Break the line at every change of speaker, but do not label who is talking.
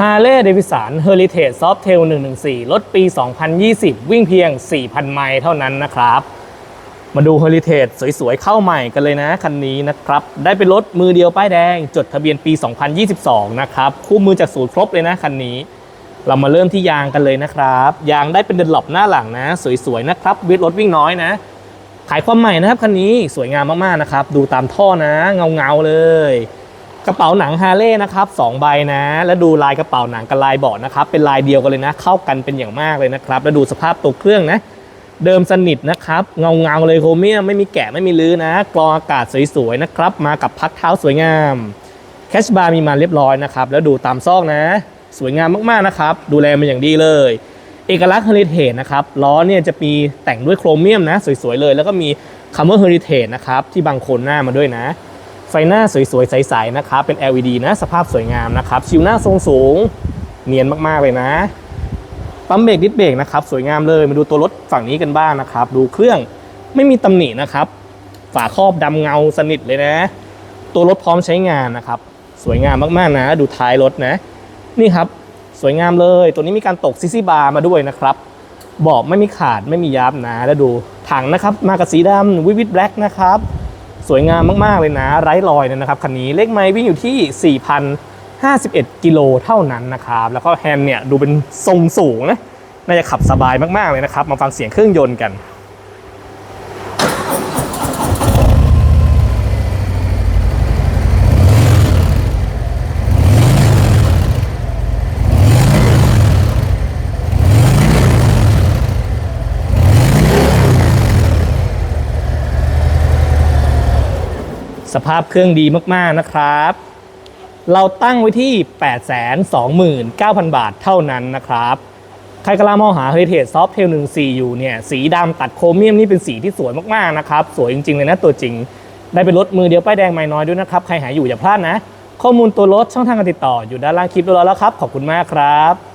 ฮาร์เลย์เดวิสันเฮอริเทจซอฟเทล114 รถปี 2020 วิ่งเพียง 4,000 ไมล์เท่านั้นนะครับ มาดูเฮอริเทจสวยๆ เข้าใหม่กันเลยนะ คันนี้นะครับ ได้เป็นรถมือเดียวป้ายแดง จดทะเบียนปี 2022 นะครับ คู่มือจากศูนย์ครบเลยนะคันนี้ เรามาเริ่มที่ยางกันเลยนะครับ ยางได้เป็นเดนหลบหน้าหลังนะ สวยๆ นะครับวิดรถวิ่งน้อยนะ ขายความใหม่นะครับคันนี้สวยงามมากๆนะครับ ดูตามท่อนะ เงาๆเลย กระเป๋าหนังฮาเลย์นะครับสองใบนะ แล้วดูลายกระเป๋าหนังกับลายเบาะนะครับ เป็นลายเดียวกันเลยนะ เข้ากันเป็นอย่างมากเลยนะครับ แล้วดูสภาพตัวเครื่องนะ เดิมสนิทนะครับ เงาเงาเลยโครเมียมไม่มีแกะไม่มีลื้อนะ กรองอากาศสวยๆนะครับ มากับพักเท้าสวยงาม แคชบาร์มีมาเรียบร้อยนะครับ แล้วดูตามซอกนะ สวยงามมากๆนะครับ ดูแลมันอย่างดีเลย เอกลักษณ์เฮอริเทจนะครับ ล้อเนี่ยจะมีแต่งด้วยโครเมียมนะ สวยๆเลย แล้วก็มีคำว่าเฮอริเทจนะครับ ที่บางคนหน้ามาด้วยนะ ไฟหน้าสวยๆ ใสๆนะครับเป็น LED นะสภาพสวยงามนะครับชิวหน้าทรงสูงเนียนมากๆเลยนะปั๊มเบรกดิสเบรกนะครับสวยงามเลยมาดูตัวรถฝั่งนี้กันบ้างนะครับ ดูเครื่องไม่มีตำหนินะครับ ฝาครอบดำเงาสนิทเลยนะ ตัวรถพร้อมใช้งานนะครับ สวยงามมากๆนะ ดูท้ายรถนะ นี่ครับสวยงามเลย ตัวนี้มีการตกซิซี่บาร์มาด้วยนะครับบาะไม่มีขาดไม่มียับนะ แล้วดูถังนะครับ มากับสีดำวิวิตแบล็กนะครับ สวยงามมาก ๆ เลยนะ ไร้รอยเลยนะครับ คันนี้เลขไม้วิ่งอยู่ที่ 4,051 กิโลเท่านั้นนะครับ แล้วก็แฮนด์เนี่ยดูเป็นทรงสูงนะ น่าจะขับสบายมาก ๆ เลยนะครับ มาฟังเสียงเครื่องยนต์กัน สภาพเครื่องดีมากๆนะครับ เราตั้งไว้ที่ 829,000 บาทเท่านั้นนะครับ ใครกำลังมองหา Heritage Soft Tail 14อยู่เนี่ยสีดำตัดโครเมียมนี่เป็นสีที่สวยมากๆนะครับ สวยจริงๆเลยนะตัวจริง ได้เป็นรถมือเดียวป้ายแดงไม่น้อยด้วยนะครับ ใครหาอยู่อย่าพลาดนะ ข้อมูลตัวรถช่องทางการติดต่ออยู่ด้านล่างคลิปเรียบร้อยแล้วครับ ขอบคุณมากครับ